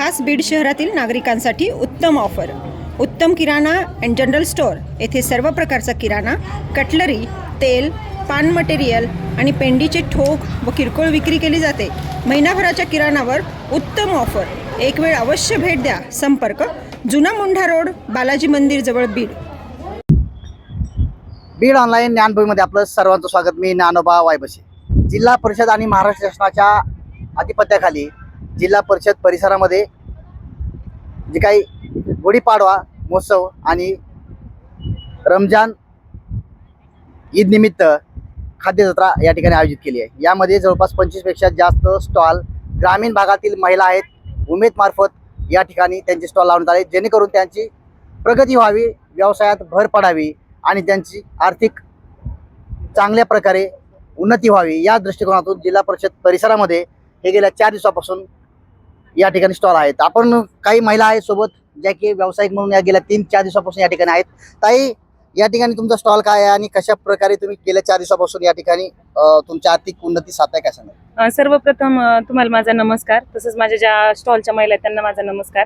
खास बीड शहरातील नागरिकांसाठी उत्तम ऑफर उत्तम किराणा अँड जनरल स्टोअर येथे सर्व प्रकारचा किराणा कटलरी तेल पान मटेरियल आणि पेंडीचे ठोक व किरकोळ विक्री केली जाते. महिनाभराच्या किराणावर उत्तम ऑफर एक वेळ अवश्य भेट द्या. संपर्क जुना मुंढा रोड बालाजी मंदिर जवळ बीड. बीड ऑनलाईन ज्ञानभूमीमध्ये आपलं सर्वांचं स्वागत. मी ज्ञानोबा वायबसे. जिल्हा परिषद आणि महाराष्ट्र शासनाच्या आधिपत्याखाली जिल्हा परिषद परिसरामध्ये जे काही गुढीपाडवा महोत्सव आणि रमजान ईदनिमित्त खाद्य खाद्यजत्रा या ठिकाणी आयोजित केली आहे. यामध्ये जवळपास पंचवीसपेक्षा जास्त स्टॉल ग्रामीण भागातील महिला आहेत. उमेदमार्फत या ठिकाणी त्यांचे स्टॉल लावण्यात आले. जेणेकरून त्यांची प्रगती व्हावी व्यवसायात भर पडावी आणि त्यांची आर्थिक चांगल्या प्रकारे उन्नती व्हावी या दृष्टिकोनातून जिल्हा परिषद परिसरामध्ये हे गेल्या चार दिवसापासून या ठिकाणी स्टॉल आहेत. आपण काही महिला आहेत सोबत ज्या की व्यावसायिक म्हणून या गेल्या तीन चार दिवसापासून या ठिकाणी आहेत. ताई या ठिकाणी तुमचा स्टॉल काय आहे आणि कशा प्रकारे तुम्ही गेल्या चार दिवसापासून या ठिकाणी तुमच्या तुमची आर्थिक उन्नती साधताय काय सांगा सर्वप्रथम तुम्हाला माझा नमस्कार. तसंच माझ्या ज्या स्टॉलच्या महिला आहेत त्यांना माझा नमस्कार.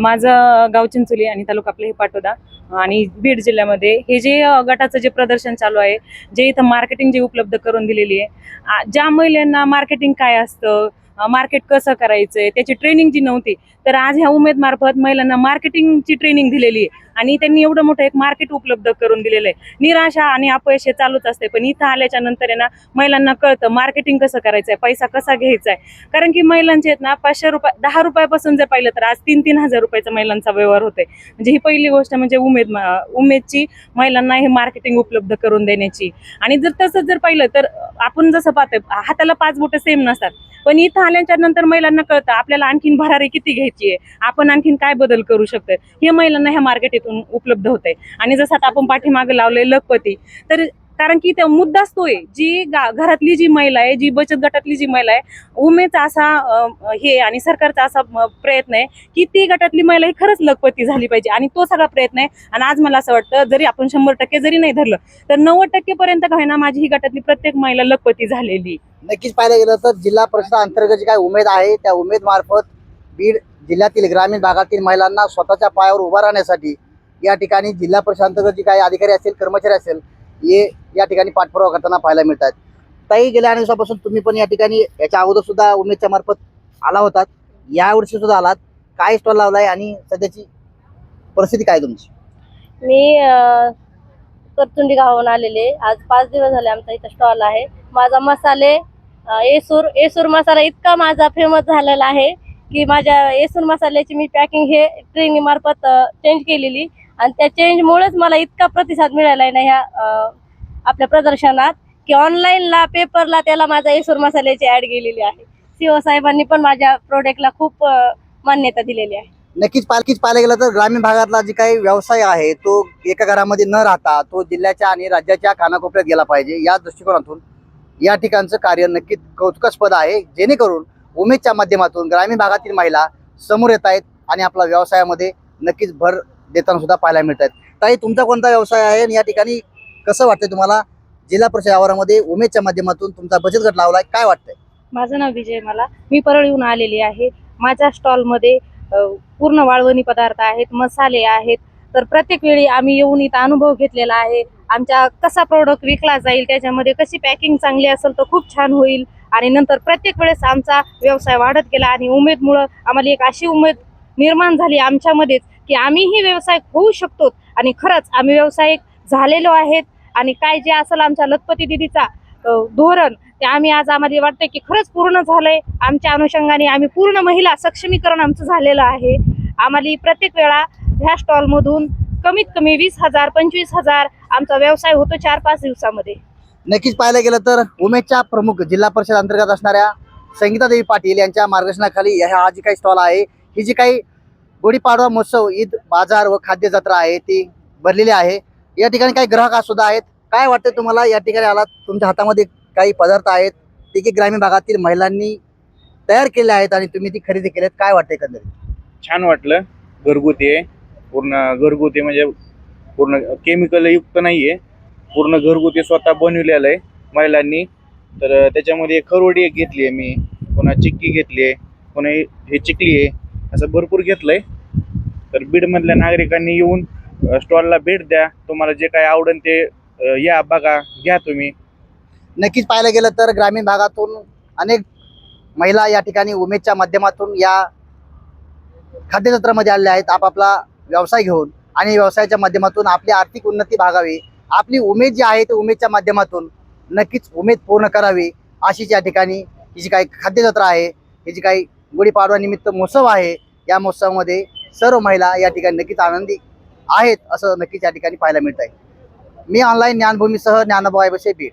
माझं गाव चिंचोली आणि तालुका आपलं हे पाटोदा. आणि बीड जिल्ह्यामध्ये हे जे गटाचं जे प्रदर्शन चालू आहे जे इथं मार्केटिंग जे उपलब्ध करून दिलेली आहे ज्या महिलांना मार्केटिंग काय असतं मार्केट कसं करायचंय त्याची ट्रेनिंग जी नव्हती तर आज ह्या उमेद मार्फत महिलांना मार्केटिंगची ट्रेनिंग दिलेली आहे. आणि त्यांनी एवढं मोठं एक मार्केट उपलब्ध करून दिलेलं आहे. निराशा आणि अपयश हे चालूच असते पण इथं आल्याच्यानंतर आहे ना महिलांना कळतं मार्केटिंग कसं करायचं आहे पैसा कसा घ्यायचा आहे कारण की महिलांचे आहेत ना पाचशे रुपये दहा रुपयापासून जर पाहिलं तर आज तीन तीन हजार रुपयाचा महिलांचा व्यवहार होते म्हणजे ही पहिली गोष्ट म्हणजे उमेद उमेदची महिलांना हे मार्केटिंग उपलब्ध करून देण्याची. आणि जर तसंच जर पाहिलं तर आपण जसं पाहतोय हाताला पाच बोटं सेम नसतात. पण इथं आल्याच्यानंतर महिलांना कळतं आपल्याला आणखीन भरारी किती घ्यायची आहे? आपण आणखीन काय बदल करू शकतोय? हे महिलांना ह्या मार्केटीतून उपलब्ध आहे आणि जसं आता आपण पाठीमागे लावले लखपती तर कारण की त्या मुद्दाच तो आहे. जी गा- घरातली जी महिला आहे जी बचत गटातली जी महिला आहे उमेचा असा हे आणि सरकारचा असा प्रयत्न आहे की ती गटातली महिला ही खरंच लखपती झाली पाहिजे. आणि तो सगळा प्रयत्न आहे. आणि आज मला असं वाटतं जरी आपण शंभर टक्के जरी नाही धरलं तर नव्वद टक्के पर्यंत का ना माझी ही गटातली प्रत्येक महिला लखपती झालेली नक्कीच पाहायला गेलं तर जिल्हा परिषद अंतर्गत जी काय उमेद आहे त्या उमेद मार्फत बीड जिल्ह्यातील ग्रामीण भागातील महिलांना स्वतःच्या पायावर उभा राहण्यासाठी या ठिकाणी जिल्हा परिषद काही अधिकारी असेल कर्मचारी असेल हे या ठिकाणी पाठपुरावा करताना पाहायला मिळतात. ताई गेल्या अनेक दिवसापासून तुम्ही पण या ठिकाणी याच्या अगोदर सुद्धा उमेदच्या मार्फत आला होतात. यावर्षी सुद्धा आलात. काय स्टॉल लावलाय आणि सध्याची परिस्थिती काय तुमची? मी करतुंडी गावाहून आलेले आज पाच दिवस झाले आमचा इथं स्टॉल आहे. माझा मसाले येसूर येसूर मसाला इतका माझा फेमस झालेला आहे की माझ्या येसूर मसाल्याची मी पॅकिंग हे ट्रेनिंग मार्फत चेंज केलेली. आणि त्या चेंजमुळेच मला इतका प्रतिसाद मिळाला आहे ना ह्या आपल्या प्रदर्शनात की ऑनलाईनला पेपरला त्याला माझा येसूर मसाल्याची ऍड गेलेली आहे. सीओ साहेबांनी पण माझ्या प्रोडक्टला खूप मान्यता दिलेली आहे. नक्कीच पालखीच पाहायला गेलं तर ग्रामीण भागातला जे काही व्यवसाय आहे तो एका घरामध्ये न राहता तो जिल्ह्याच्या आणि राज्याच्या कानाकोपऱ्यात गेला पाहिजे. या दृष्टिकोनातून या ठिकाणचं कार्य नक्कीच कौतुकास्पद आहे. जेणेकरून उमेदच्या माध्यमातून ग्रामीण भागातील महिला समोर येत आहेत आणि आपला व्यवसायामध्ये नक्कीच भर देताना सुद्धा पाहायला मिळत आहेत ताई तुमचा कोणता व्यवसाय आहे आणि या ठिकाणी कसं वाटतंय तुम्हाला? जिल्हा परिषद आवारामध्ये उमेदच्या माध्यमातून तुमचा बचत गट लावलाय काय वाटतंय? माझं नाव विजय मला. मी परळीहून आलेली आहे. माझ्या स्टॉलमध्ये पूर्ण वाळवणी पदार्थ आहेत मसाले आहेत. तर प्रत्येक वेळी आम्ही येऊन इथं अनुभव घेतलेला आहे. आमच्या कसा प्रोडक्ट विकला जाईल त्याच्यामध्ये कशी पॅकिंग चांगली असेल तर खूप छान होईल. आणि नंतर प्रत्येक वेळेस आमचा व्यवसाय वाढत गेला आणि उमेदमुळं आम्हाला एक अशी उमेद निर्माण झाली आमच्यामध्येच की आम्हीही व्यवसाय होऊ शकतो आणि खरंच आम्ही व्यावसायिक झालेलो आहेत. आणि काय जे असेल आमच्या लखपती दिदीचा धोरण ते आम्ही आज आम्हाला वाटतंय की खरंच पूर्ण झालंय. आमच्या अनुषंगाने आम्ही पूर्ण महिला सक्षमीकरण आमचं झालेलं आहे. आम्हाला प्रत्येक वेळा ह्या स्टॉलमधून कमीत कमी वीस हजार पंचवीस हजार आमचा व्यवसाय होतो चार पाच दिवसामध्ये. नक्कीच पाहायला गेलं तर उमेदच्या प्रमुख जिल्हा परिषद अंतर्गत असणाऱ्या संगीतादेवी पाटील यांच्या मार्गदर्शनाखाली ह्या हा जी काही स्टॉल आहे ही जी काही गुढीपाडवा महोत्सव ईद बाजार व खाद्य जत्रा आहे ती भरलेली आहे. या ठिकाणी काही ग्राहक सुद्धा आहेत. काय वाटतं तुम्हाला? या ठिकाणी आलात तुमच्या हातामध्ये काही पदार्थ आहेत. ते की ग्रामीण भागातील महिलांनी तयार केले आहेत आणि तुम्ही ती खरेदी केल्यात काय वाटतं एकंदरीत? छान वाटलं. घरगुती आहे. पूर्ण घरगुती म्हणजे पूर्ण केमिकल युक्त नाही आहे पूर्ण घरगुती स्वतः बनविलेलं आहे महिलांनी. तर त्याच्यामध्ये खरोडी एक घेतली आहे मी. पुन्हा चिक्की घेतली आहे. पुन्हा हे चिकली आहे. असं भरपूर घेतलंय. तर बीडमधल्या नागरिकांनी येऊन स्टॉलला भेट द्या. तुम्हाला जे काय आवडेल ते या बघा घ्या तुम्ही. नक्कीच पाहायला गेलं तर ग्रामीण भागातून अनेक महिला या ठिकाणी उमेदच्या माध्यमातून या खाद्यजत्रामध्ये आलेल्या आहेत आपापला व्यवसाय घेऊन. आणि व्यवसायाच्या माध्यमातून आपली आर्थिक उन्नती भागावी. आपली उमेद जी आहे ती उमेदच्या माध्यमातून नक्कीच उमेद पूर्ण करावी अशीच या ठिकाणी ही जी काही खाद्यजत्रा आहे ही जी काही गुढीपाडवा निमित्त महोत्सव आहे या महोत्सवामध्ये सर्व महिला या ठिकाणी नक्कीच आनंदी आहेत असं नक्कीच या ठिकाणी पाहायला मिळत आहे मी ऑनलाईन ज्ञानभूमीसह ज्ञानोबा बसे बीड